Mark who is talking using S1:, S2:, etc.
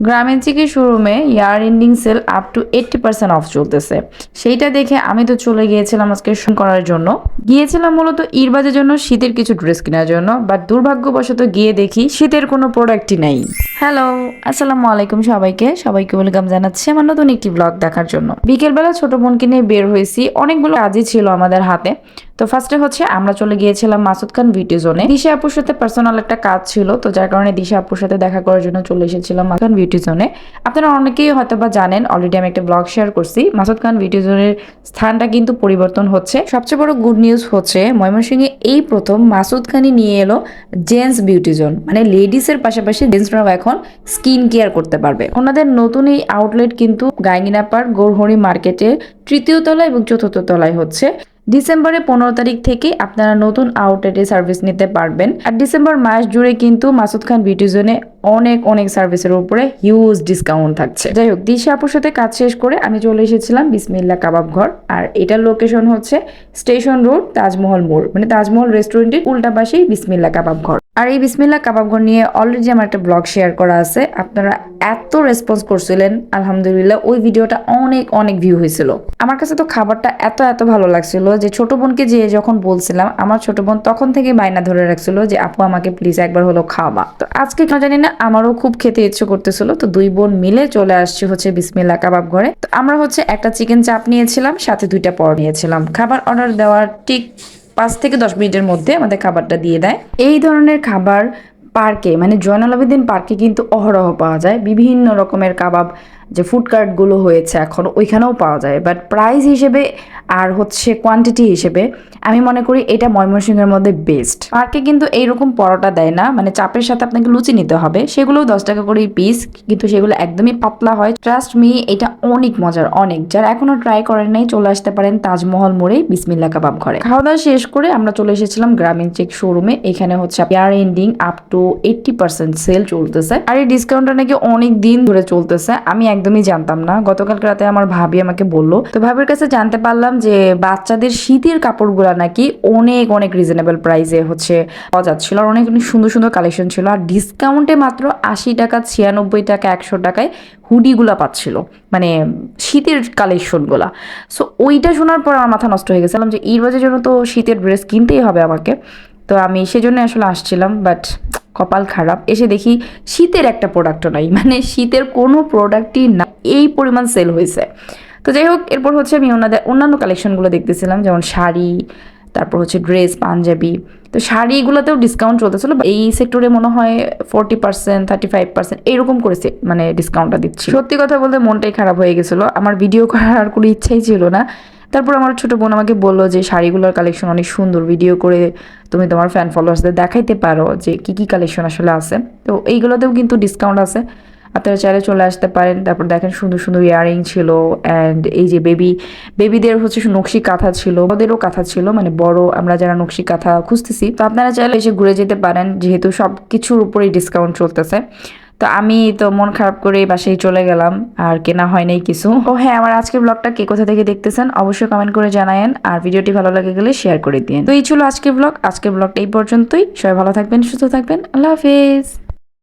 S1: গ্রামীণ চিকি শোরুমে year ending sale up to eighty percent off চলতেছে। সেইটা দেখে আমি তো চলে গিয়েছিলাম আজকে করার জন্য। গিয়েছিলাম মূলত ইরবাজের জন্য শীতের কিছু ড্রেস কেনার জন্য বাট দুর্ভাগ্যবশত গিয়ে দেখি শীতের কোনো প্রোডাক্টই নেই। হ্যালো আসসালামু আলাইকুম সবাইকে। সবাইকে ওয়েলকাম জানাচ্ছি আমার নতুন একটি ব্লগ দেখার জন্য। বিকেলবেলা ছোট বোনকে নিয়ে বের হয়েছি। অনেকগুলো কাজই ছিল আমাদের হাতে। তো ফার্স্টে হচ্ছে আমরা চলে গিয়েছিলাম মাসুদ খান বিউটি জোনে দিশা আপুর সাথে পার্সোনাল একটা কাজ ছিল, তো যার কারণে দিশা আপুর সাথে দেখা করার জন্য চলে এসেছিলাম মাসুদ খান বিউটি জোনে আপনারা অনেকেই হয়তো বা জানেন অলরেডি আমি একটা ব্লগ শেয়ার করছি। মাসুদ খান বিউটি জোনের স্থানটা কিন্তু পরিবর্তন হচ্ছে। সবচেয়ে বড় গুড নিউজ হচ্ছে, ময়মনসিংহে এই প্রথম মাসুদ খানই নিয়ে এলো জেন্টস বিউটি জোন মানে লেডিসের পাশাপাশি জেন্টসরাও এখন স্কিন কেয়ার করতে পারবে। ওনাদের নতুন এই আউটলেট কিন্তু গাইনিনাপার গৌরহরি মার্কেটের তৃতীয় তলা এবং চতুর্থ তলায় হচ্ছে। ডিসেম্বরের পনেরো তারিখ থেকে আপনারা নতুন আউটলেটে সার্ভিস নিতে পারবেন। আর ডিসেম্বর মাস জুড়ে কিন্তু মাসুদ খান বিউটি জোনে অনেক অনেক সার্ভিসের উপরে হিউজ ডিসকাউন্ট থাকছে। যাই হোক, দিশা আপুর সাথে কাজ শেষ করে আমি চলে এসেছিলাম বিসমিল্লা কাবাব ঘর। আর এটার লোকেশন হচ্ছে স্টেশন রোড তাজমহল মোড়। মানে তাজমহল রেস্টুরেন্টের উল্টা পাশেই বিসমিল্লা কাবাব ঘর। আর এই বিসমিল্লা কাবাব ঘর নিয়ে অলরেডি আমার একটা ব্লগ শেয়ার করা আছে। আপনারা এত রেসপন্স করছিলেন, আলহামদুলিল্লাহ, ওই ভিডিওটা অনেক অনেক ভিউ হয়েছিল। আমার কাছে তো খাবারটা এত এত ভালো লাগছিল যে ছোট বোনকে যে যখন বলছিলাম, আমার ছোট বোন তখন থেকে বায়না ধরে রাখছিল যে, আপু, আমাকে প্লিজ একবার হলো খাওয়াবা তো আজকে কেন জানি না আমারও খুব খেতে ইচ্ছে করতেছিল, তো দুই বোন মিলে চলে আসছি হচ্ছে বিসমিল্লা কাবাব ঘরে। তো আমরা হচ্ছে একটা চিকেন চাপ নিয়েছিলাম, সাথে দুইটা পর নিয়েছিলাম। খাবার অর্ডার দেওয়ার ঠিক পাঁচ থেকে দশ মিনিটের মধ্যে আমাদের খাবারটা দিয়ে দেয়। এই ধরনের খাবার পার্কে মানে জয়নাল আবেদিন পার্কে কিন্তু অহরহ পাওয়া যায়। বিভিন্ন রকমের কাবাব যে ফুড কার্টগুলো হয়েছে এখন ওইখানেও পাওয়া যায়। বাট প্রাইস হিসেবে আর হচ্ছে কোয়ান্টিটি হিসেবে আমি মনে করি এটা ময়মনসিংহের মধ্যে বেস্ট পার্কে কিন্তু এইরকম পরোটা দেয় না মানে চাপের সাথে আপনাকে লুচি নিতে হবে। সেগুলোও দশ টাকা করে পিস কিন্তু সেগুলো একদমই পাতলা হয়। ট্রাস্ট মি এটা অনেক মজার, অনেক। যারা এখনও ট্রাই করেন নাই, চলে আসতে পারেন তাজমহল মোড়ে বিসমিল্লা কাবাব ঘরে। খাওয়া দাওয়া শেষ করে আমরা চলে এসেছিলাম গ্রামীণ চেক শোরুমে এখানে হচ্ছে year ending up to eighty percent sale চলতেছে। আর এই ডিসকাউন্টটা নাকি অনেক দিন ধরে চলতেছে। আমি একদমই জানতাম না। গতকাল রাতে আমার ভাবি আমাকে বলল, তো ভাবির কাছে জানতে পারলাম যে বাচ্চাদের শীতের কাপড়গুলো নাকি অনেক অনেক রিজনেবল প্রাইসে হচ্ছে পাওয়া যাচ্ছিল আর অনেক অনেক সুন্দর সুন্দর কালেকশন ছিল আর ডিসকাউন্টে মাত্র আশি টাকা, ছিয়ানব্বই টাকা, একশো টাকায় হুডিগুলা পাচ্ছিল। মানে শীতের কালেকশনগুলা সো ওইটা শোনার পর আমার মাথা নষ্ট হয়ে গেছিলাম যে ঈদবাজের জন্য তো শীতের ড্রেস কিনতেই হবে আমাকে। তো আমি সেজন্য আসলে আসছিলাম বাট কপাল খারাপ, এসে দেখি শীতের একটা প্রোডাক্টও নাই। মানে শীতের কোনো প্রোডাক্টই না, এই পরিমাণ সেল হয়েছে। তো যাই হোক, এরপর হচ্ছে আমি ওনাদের অন্যান্য কালেকশনগুলো দেখতেছিলাম, যেমন শাড়ি, তারপর হচ্ছে ড্রেস পাঞ্জাবি। তো শাড়িগুলোতেও ডিসকাউন্ট চলতেছিল এই সেক্টরে মনে হয় forty percent thirty five percent এরকম করেছে মানে ডিসকাউন্টটা দিচ্ছি সত্যি কথা বলতে মনটাই খারাপ হয়ে গেছিল। আমার ভিডিও করার কোনো ইচ্ছাই ছিল না। তারপর আমার ছোট বোন আমাকে বলল যে শাড়িগুলোর কালেকশন অনেক সুন্দর ভিডিও করে তুমি তোমার ফ্যান ফলোয়ার্সদের দেখাইতে পারো যে কি কি কালেকশন আসলে আছে। তো এইগুলোতেও কিন্তু ডিসকাউন্ট আছে। আপনারা চাইলে চলে আসতে পারেন। তারপর দেখেন সুন্দর সুন্দর ইয়ারিং ছিল অ্যান্ড এই যে বেবি বেবিদের হচ্ছে নকশি কাঁথা ছিল ওদেরও কাঁথা ছিল মানে বড় আমরা যারা নকশি কাঁথা খুঁজতেছি। তো আপনারা চাইলে এসে ঘুরে যেতে পারেন, যেহেতু সব কিছুর উপরেই ডিসকাউন্ট চলতেছে। তো আমি তো মন খারাপ করে বাসায় চলে গেলাম, আর কেনা হয় নাই কিছু। ও হ্যাঁ আমার আজকের ব্লগটা কে কোথা থেকে দেখতেছেন অবশ্যই কমেন্ট করে জানায়েন, আর ভিডিওটি ভালো লাগে গেলে শেয়ার করে দিন তো এই ছিল আজকের ব্লগ আজকের ব্লগটা এই পর্যন্তই। সবাই ভালো থাকবেন, সুস্থ থাকবেন, আল্লাহ হাফিজ।